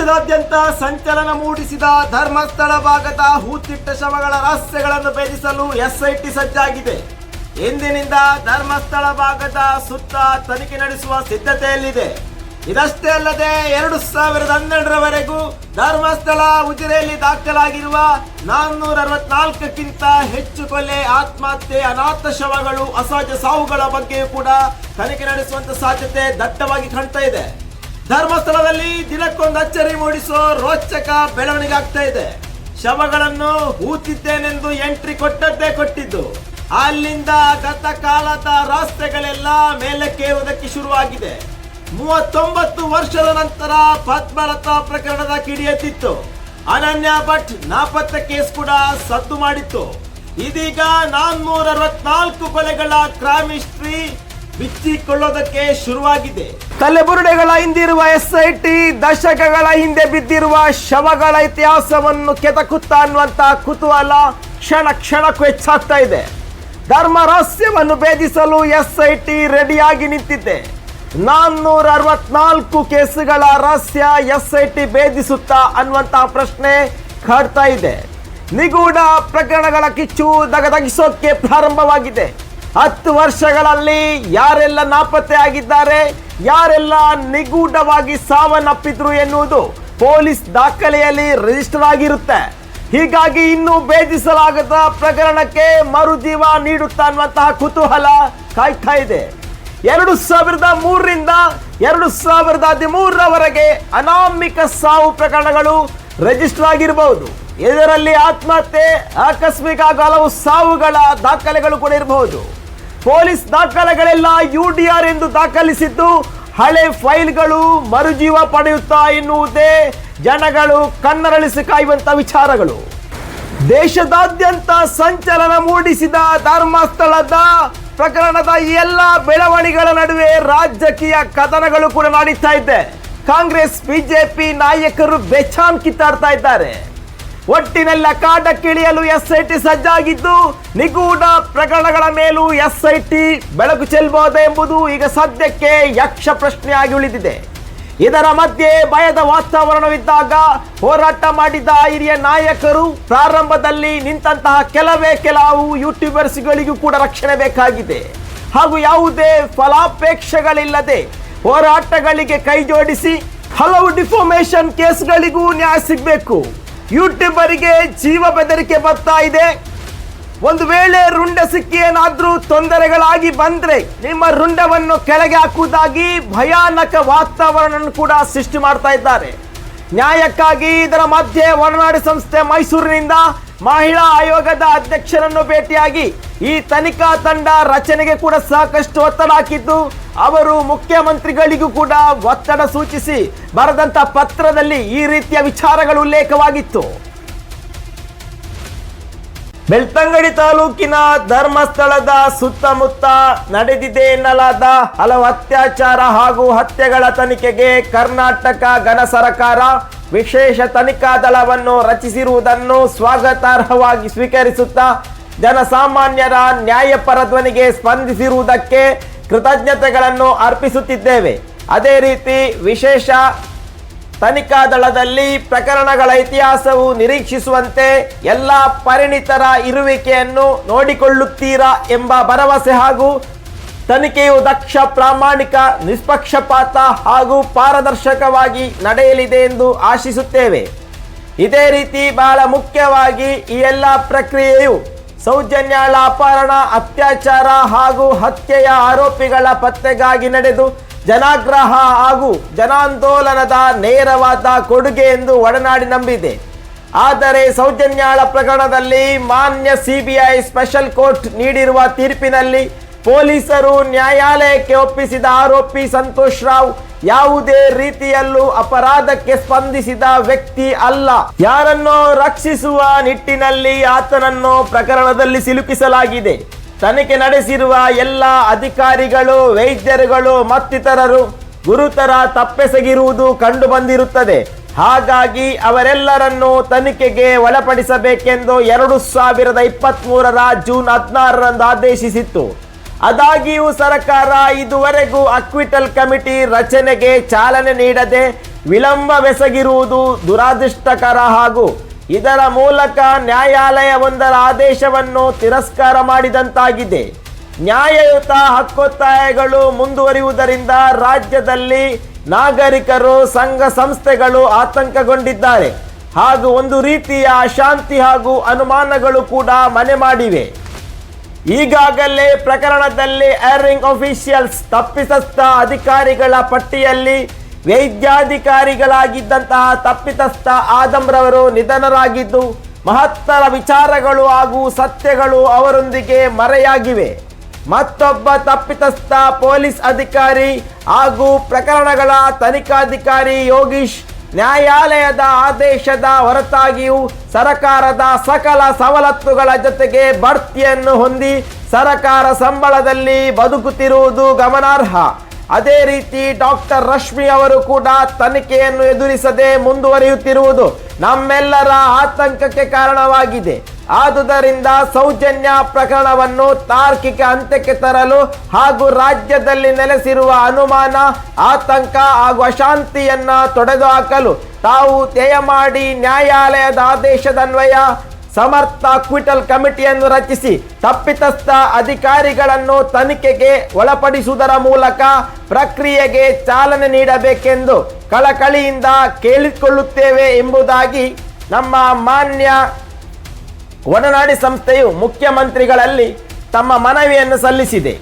ದೇಶದಾದ್ಯಂತ ಸಂಚಲನ ಮೂಡಿಸಿದ ಧರ್ಮಸ್ಥಳ ಭಾಗದ ಹೂತಿಟ್ಟ ಶವಗಳ ರಹಸ್ಯಗಳನ್ನು ಭೇದಿಸಲು ಎಸ್ಐಟಿ ಸಜ್ಜಾಗಿದೆ. ಇಂದಿನಿಂದ ಧರ್ಮಸ್ಥಳ ಭಾಗದ ಸುತ್ತ ತನಿಖೆ ನಡೆಸುವ ಸಿದ್ಧತೆಯಲ್ಲಿದೆ. ಇದಷ್ಟೇ ಅಲ್ಲದೆ ಎರಡು ಸಾವಿರದ ಹನ್ನೆರಡರವರೆಗೂ ಧರ್ಮಸ್ಥಳ ಉಜಿರೆಯಲ್ಲಿ ದಾಖಲಾಗಿರುವ ನಾನ್ನೂರ ಅರವತ್ನಾಲ್ಕಕ್ಕಿಂತ ಹೆಚ್ಚು ಕೊಲೆ, ಆತ್ಮಹತ್ಯೆ, ಅನಾಥ ಶವಗಳು, ಅಸಹಜ ಸಾವುಗಳ ಬಗ್ಗೆಯೂ ಕೂಡ ತನಿಖೆ ನಡೆಸುವಂತ ಸಾಧ್ಯತೆ ದಟ್ಟವಾಗಿ ಕಾಣ್ತಾ ಇದೆ. ಧರ್ಮಸ್ಥಳದಲ್ಲಿ ದಿನಕ್ಕೊಂದು ಅಚ್ಚರಿ ಮೂಡಿಸೋ ರೋಚಕ ಬೆಳವಣಿಗೆ ಆಗ್ತಾ ಇದೆ. ಶವಗಳನ್ನು ಹೂತಿದ್ದೇನೆಂದು ಎಂಟ್ರಿ ಕೊಟ್ಟದ್ದೇ ಕೊಟ್ಟಿದ್ದು. ಅಲ್ಲಿಂದ ಗತ ಕಾಲದ ರಸ್ತೆಗಳೆಲ್ಲ ಮೇಲಕ್ಕೇರುವುದಕ್ಕೆ ಶುರುವಾಗಿದೆ. ಮೂವತ್ತೊಂಬತ್ತು ವರ್ಷದ ನಂತರ ಪದ್ಮಲತಾ ಪ್ರಕರಣದ ಕಿಡಿಯತ್ತಿತ್ತು ಅನನ್ಯ ಭಟ್ ನಾಪತ್ತೆ ಕೇಸ್ ಕೂಡ ಸದ್ದು ಮಾಡಿತ್ತು. ಇದೀಗ ನಾನ್ನೂರ ಅರವತ್ನಾಲ್ಕು ಕೊಲೆಗಳ ಕ್ರೈಮ್ ಹಿಸ್ಟ್ರಿ ಬಿಚ್ಚಿಕೊಳ್ಳೋದಕ್ಕೆ ಶುರುವಾಗಿದೆ. ತಲೆಬುರುಡೆಗಳ ಹಿಂದಿರುವ ಎಸ್ಐಟಿ ದಶಕಗಳ ಹಿಂದೆ ಬಿದ್ದಿರುವ ಶವಗಳ ಇತಿಹಾಸವನ್ನು ಕೆದಕುತ್ತಾ ಅನ್ನುವಂತಹ ಕುತೂಹಲ ಕ್ಷಣ ಕ್ಷಣಕ್ಕೂ ಹೆಚ್ಚಾಗ್ತಾ ಇದೆ. ಧರ್ಮ ರಹಸ್ಯವನ್ನು ಭೇದಿಸಲು ಎಸ್ಐಟಿ ರೆಡಿಯಾಗಿ ನಿಂತಿದೆ. ನಾನ್ನೂರ ಅರವತ್ನಾಲ್ಕು ಕೇಸುಗಳ ರಹಸ್ಯ ಎಸ್ಐಟಿ ಭೇದಿಸುತ್ತಾ ಅನ್ನುವಂತಹ ಪ್ರಶ್ನೆ ಕಾಡ್ತಾ ಇದೆ. ನಿಗೂಢ ಪ್ರಕರಣಗಳ ಕಿಚ್ಚು ದಗದಗಿಸೋಕೆ ಪ್ರಾರಂಭವಾಗಿದೆ. ಹತ್ತು ವರ್ಷಗಳಲ್ಲಿ ಯಾರೆಲ್ಲ ನಾಪತ್ತೆ ಆಗಿದ್ದಾರೆ, ಯಾರೆಲ್ಲ ನಿಗೂಢವಾಗಿ ಸಾವನ್ನಪ್ಪಿದ್ರು ಎನ್ನುವುದು ಪೊಲೀಸ್ ದಾಖಲೆಯಲ್ಲಿ ರಿಜಿಸ್ಟರ್ ಆಗಿರುತ್ತೆ. ಹೀಗಾಗಿ ಇನ್ನೂ ಭೇದಿಸಲಾಗದ ಪ್ರಕರಣಕ್ಕೆ ಮರುಜೀವ ನೀಡುತ್ತಾ ಅನ್ನುವಂತಹ ಕುತೂಹಲ ಕಾಯ್ತಾ ಇದೆ. ಎರಡು ಸಾವಿರದ ಮೂರರಿಂದ ಎರಡು ಸಾವಿರದ ಹದಿಮೂರರವರೆಗೆ ಅನಾಮಿಕ ಸಾವು ಪ್ರಕರಣಗಳು ರಿಜಿಸ್ಟರ್ ಆಗಿರಬಹುದು ಇದರಲ್ಲಿ ಆತ್ಮಹತ್ಯೆ, ಆಕಸ್ಮಿಕ ಹಲವು ಸಾವುಗಳ ದಾಖಲೆಗಳು ಕೂಡ ಇರಬಹುದು ಪೊಲೀಸ್ ದಾಖಲೆಗಳೆಲ್ಲ ಯು ಡಿ ಆರ್ ಎಂದು ದಾಖಲಿಸಿದ್ದು, ಹಳೆ ಫೈಲ್ಗಳು ಮರುಜೀವ ಪಡೆಯುತ್ತಾ ಎನ್ನುವುದೇ ಜನಗಳು ಕಣ್ಣರಳಿಸಿ ಕಾಯುವಂತ ವಿಚಾರಗಳು. ದೇಶದಾದ್ಯಂತ ಸಂಚಲನ ಮೂಡಿಸಿದ ಧರ್ಮಸ್ಥಳದ ಪ್ರಕರಣದ ಎಲ್ಲ ಬೆಳವಣಿಗೆಗಳ ನಡುವೆ ರಾಜಕೀಯ ಕದನಗಳು ಕೂಡ ನಡೀತಾ ಇದೆ ಕಾಂಗ್ರೆಸ್, ಬಿಜೆಪಿ ನಾಯಕರು ಬೆಚಾನ್ ಕಿತ್ತಾಡ್ತಾ ಇದ್ದಾರೆ. ಒಟ್ಟಿನೆಲ್ಲ ಕಾಟಕ್ಕಿಳಿಯಲು ಎಸ್ಐಟಿ ಸಜ್ಜಾಗಿದ್ದು ನಿಗೂಢ ಪ್ರಕರಣಗಳ ಮೇಲೂ ಎಸ್ಐಟಿ ಬೆಳಕು ಚೆಲ್ಲಬಹುದೇ ಎಂಬುದು ಈಗ ಸದ್ಯಕ್ಕೆ ಯಕ್ಷ ಪ್ರಶ್ನೆಯಾಗಿ ಉಳಿದಿದೆ. ಇದರ ಮಧ್ಯೆ ಭಯದ ವಾತಾವರಣವಿದ್ದಾಗ ಹೋರಾಟ ಮಾಡಿದ ಹಿರಿಯ ನಾಯಕರು ಪ್ರಾರಂಭದಲ್ಲಿ ನಿಂತಹ ಕೆಲವೇ ಕೆಲವು ಯೂಟ್ಯೂಬರ್ಸ್ಗಳಿಗೂ ಕೂಡ ರಕ್ಷಣೆ ಬೇಕಾಗಿದೆ. ಹಾಗೂ ಯಾವುದೇ ಫಲಾಪೇಕ್ಷೆಗಳಿಲ್ಲದೆ ಹೋರಾಟಗಳಿಗೆ ಕೈ ಜೋಡಿಸಿ ಹಲವು ಡಿಫಾರ್ಮೇಷನ್ ಕೇಸ್ಗಳಿಗೂ ನ್ಯಾಯ ಸಿಗಬೇಕು. ಯೂಟ್ಯೂಬರಿಗೆ ಜೀವ ಬೆದರಿಕೆ ಬರ್ತಾ ಇದೆ. ಒಂದು ವೇಳೆ ರುಂಡ ಸಿಕ್ಕಿ ಏನಾದ್ರೂ ತೊಂದರೆಗಳಾಗಿ ಬಂದ್ರೆ ನಿಮ್ಮ ರುಂಡವನ್ನು ಕೆಳಗೆ ಹಾಕುವುದಾಗಿ ಭಯಾನಕ ವಾತಾವರಣ ಕೂಡ ಸೃಷ್ಟಿ ಮಾಡ್ತಾ ಇದ್ದಾರೆ. ನ್ಯಾಯಕ್ಕಾಗಿ ಇದರ ಮಧ್ಯೆ ಒಡನಾಡಿ ಸಂಸ್ಥೆ ಮೈಸೂರಿನಿಂದ ಮಹಿಳಾ ಆಯೋಗದ ಅಧ್ಯಕ್ಷರನ್ನು ಭೇಟಿಯಾಗಿ ಈ ತನಿಖಾ ತಂಡ ರಚನೆಗೆ ಕೂಡ ಸಾಕಷ್ಟು ಒತ್ತಡ ಹಾಕಿದ್ದು, ಅವರು ಮುಖ್ಯಮಂತ್ರಿಗಳಿಗೂ ಕೂಡ ಒತ್ತಡ ಸೂಚಿಸಿ ಬರೆದಂತ ಪತ್ರದಲ್ಲಿ ಈ ರೀತಿಯ ವಿಚಾರಗಳು ಉಲ್ಲೇಖವಾಗಿತ್ತು. ಬೆಳ್ತಂಗಡಿ ತಾಲೂಕಿನ ಧರ್ಮಸ್ಥಳದ ಸುತ್ತಮುತ್ತ ನಡೆದಿದೆ ಎನ್ನಲಾದ ಹಲವು ಅತ್ಯಾಚಾರ ಹಾಗೂ ಹತ್ಯೆಗಳ ತನಿಖೆಗೆ ಕರ್ನಾಟಕ ಘನ ಸರಕಾರ ವಿಶೇಷ ತನಿಖಾ ದಳವನ್ನು ರಚಿಸಿರುವುದನ್ನು ಸ್ವಾಗತಾರ್ಹವಾಗಿ ಸ್ವೀಕರಿಸುತ್ತಾ ಜನಸಾಮಾನ್ಯರ ನ್ಯಾಯಪರ ಧ್ವನಿಗೆ ಸ್ಪಂದಿಸಿರುವುದಕ್ಕೆ ಕೃತಜ್ಞತೆಗಳನ್ನು ಅರ್ಪಿಸುತ್ತಿದ್ದೇವೆ. ಅದೇ ರೀತಿ ವಿಶೇಷ ತನಿಖಾ ದಳದಲ್ಲಿ ಪ್ರಕರಣಗಳ ಇತಿಹಾಸವು ನಿರೀಕ್ಷಿಸುವಂತೆ ಎಲ್ಲ ಪರಿಣಿತರ ಇರುವಿಕೆಯನ್ನು ನೋಡಿಕೊಳ್ಳುತ್ತೀರಾ ಎಂಬ ಭರವಸೆ ಹಾಗೂ ತನಿಖೆಯು ದಕ್ಷ, ಪ್ರಾಮಾಣಿಕ, ನಿಷ್ಪಕ್ಷಪಾತ ಹಾಗೂ ಪಾರದರ್ಶಕವಾಗಿ ನಡೆಯಲಿದೆ ಎಂದು ಆಶಿಸುತ್ತೇವೆ. ಇದೇ ರೀತಿ ಬಹಳ ಮುಖ್ಯವಾಗಿ ಈ ಎಲ್ಲ ಪ್ರಕ್ರಿಯೆಯು ಸೌಜನ್ಯಾಳ ಅಪಹರಣ, ಅತ್ಯಾಚಾರ ಹಾಗೂ ಹತ್ಯೆಯ ಆರೋಪಿಗಳ ಪತ್ತೆಗಾಗಿ ನಡೆದು ಜನಾಗ್ರಹ ಹಾಗೂ ಜನಾಂದೋಲನದ ನೇರವಾದ ಕೊಡುಗೆ ಎಂದು ಒಡನಾಡಿ ನಂಬಿದೆ. ಆದರೆ ಸೌಜನ್ಯಾಳ ಪ್ರಕರಣದಲ್ಲಿ ಮಾನ್ಯ ಸಿಬಿಐ ಸ್ಪೆಷಲ್ ಕೋರ್ಟ್ ನೀಡಿರುವ ತೀರ್ಪಿನಲ್ಲಿ ಪೊಲೀಸರು ನ್ಯಾಯಾಲಯಕ್ಕೆ ಒಪ್ಪಿಸಿದ ಆರೋಪಿ ಸಂತೋಷ್ ರಾವ್ ಯಾವುದೇ ರೀತಿಯಲ್ಲೂ ಅಪರಾಧಕ್ಕೆ ಸ್ಪಂದಿಸಿದ ವ್ಯಕ್ತಿ ಅಲ್ಲ. ಯಾರನ್ನೋ ರಕ್ಷಿಸುವ ನಿಟ್ಟಿನಲ್ಲಿ ಆತನನ್ನು ಪ್ರಕರಣದಲ್ಲಿ ಸಿಲುಕಿಸಲಾಗಿದೆ. ತನಿಖೆ ನಡೆಸಿರುವ ಎಲ್ಲ ಅಧಿಕಾರಿಗಳು, ವೈದ್ಯರುಗಳು ಮತ್ತಿತರರು ಗುರುತರ ತಪ್ಪೆಸಗಿರುವುದು ಕಂಡು ಬಂದಿರುತ್ತದೆ ಹಾಗಾಗಿ ಅವರೆಲ್ಲರನ್ನು ತನಿಖೆಗೆ ಒಳಪಡಿಸಬೇಕೆಂದು ಎರಡು ಸಾವಿರದ ಇಪ್ಪತ್ತ್ ಮೂರರ ಜೂನ್ ಹದಿನಾರರಂದು ಆದೇಶಿಸಿತ್ತು. ಅದಾಗಿಯೂ ಸರ್ಕಾರ ಇದುವರೆಗೂ ಅಕ್ವಿಟಲ್ ಕಮಿಟಿ ರಚನೆಗೆ ಚಾಲನೆ ನೀಡದೆ ವಿಳಂಬವೆಸಗಿರುವುದು ದುರಾದೃಷ್ಟಕರ ಹಾಗೂ ಇದರ ಮೂಲಕ ನ್ಯಾಯಾಲಯವೊಂದರ ಆದೇಶವನ್ನು ತಿರಸ್ಕಾರ ಮಾಡಿದಂತಾಗಿದೆ. ನ್ಯಾಯಯುತ ಹಕ್ಕೊತ್ತಾಯಗಳು ಮುಂದುವರಿಯುವುದರಿಂದ ರಾಜ್ಯದಲ್ಲಿ ನಾಗರಿಕರು, ಸಂಘ ಸಂಸ್ಥೆಗಳು ಆತಂಕಗೊಂಡಿದ್ದಾರೆ. ಹಾಗೂ ಒಂದು ರೀತಿಯ ಅಶಾಂತಿ ಹಾಗೂ ಅನುಮಾನಗಳು ಕೂಡ ಮನೆ ಮಾಡಿವೆ. ಈಗಾಗಲೇ ಪ್ರಕರಣದಲ್ಲಿ ಏರಿಂಗ್ ಅಫಿಷಿಯಲ್ಸ್ ತಪ್ಪಿಸಸ್ಥ ಅಧಿಕಾರಿಗಳ ಪಟ್ಟಿಯಲ್ಲಿ ವೈದ್ಯಾಧಿಕಾರಿಗಳಾಗಿದ್ದಂತಹ ತಪ್ಪಿತಸ್ಥ ಆದಂರವರು ನಿಧನರಾಗಿದ್ದು ಮಹತ್ತರ ವಿಚಾರಗಳು ಹಾಗೂ ಸತ್ಯಗಳು ಅವರೊಂದಿಗೆ ಮರೆಯಾಗಿವೆ. ಮತ್ತೊಬ್ಬ ತಪ್ಪಿತಸ್ಥ ಪೊಲೀಸ್ ಅಧಿಕಾರಿ ಹಾಗೂ ಪ್ರಕರಣಗಳ ತನಿಖಾಧಿಕಾರಿ ಯೋಗೀಶ್ ನ್ಯಾಯಾಲಯದ ಆದೇಶದ ಹೊರತಾಗಿಯೂ ಸರಕಾರದ ಸಕಲ ಸವಲತ್ತುಗಳ ಜೊತೆಗೆ ಬಡ್ತಿಯನ್ನು ಹೊಂದಿ ಸರಕಾರ ಸಂಬಳದಲ್ಲಿ ಬದುಕುತ್ತಿರುವುದು ಗಮನಾರ್ಹ. ಅದೇ ರೀತಿ ಡಾಕ್ಟರ್ ರಶ್ಮಿ ಅವರು ಕೂಡ ತನಿಖೆಯನ್ನು ಎದುರಿಸದೆ ಮುಂದುವರಿಯುತ್ತಿರುವುದು ನಮ್ಮೆಲ್ಲರ ಆತಂಕಕ್ಕೆ ಕಾರಣವಾಗಿದೆ. ಆದುದರಿಂದ ಸೌಜನ್ಯ ಪ್ರಕರಣವನ್ನು ತಾರ್ಕಿಕ ಅಂತ್ಯಕ್ಕೆ ತರಲು ಹಾಗೂ ರಾಜ್ಯದಲ್ಲಿ ನೆಲೆಸಿರುವ ಅನುಮಾನ, ಆತಂಕ ಹಾಗೂ ಅಶಾಂತಿಯನ್ನ ತೊಡೆದುಹಾಕಲು ತಾವು ದಯಮಾಡಿ ನ್ಯಾಯಾಲಯದ ಆದೇಶದನ್ವಯ ಸಮರ್ಥ ಕ್ವಿಟಲ್ ಕಮಿಟಿಯನ್ನು ರಚಿಸಿ ತಪ್ಪಿತಸ್ಥ ಅಧಿಕಾರಿಗಳನ್ನು ತನಿಖೆಗೆ ಒಳಪಡಿಸುವುದರ ಮೂಲಕ ಪ್ರಕ್ರಿಯೆಗೆ ಚಾಲನೆ ನೀಡಬೇಕೆಂದು ಕಳಕಳಿಯಿಂದ ಕೇಳಿಕೊಳ್ಳುತ್ತೇವೆ ಎಂಬುದಾಗಿ ನಮ್ಮ ಮಾನ್ಯ ಒಡನಾಡಿ ಸಂಸ್ಥೆಯು ಮುಖ್ಯಮಂತ್ರಿಗಳಲ್ಲಿ ತಮ್ಮ ಮನವಿಯನ್ನು ಸಲ್ಲಿಸಿದೆ.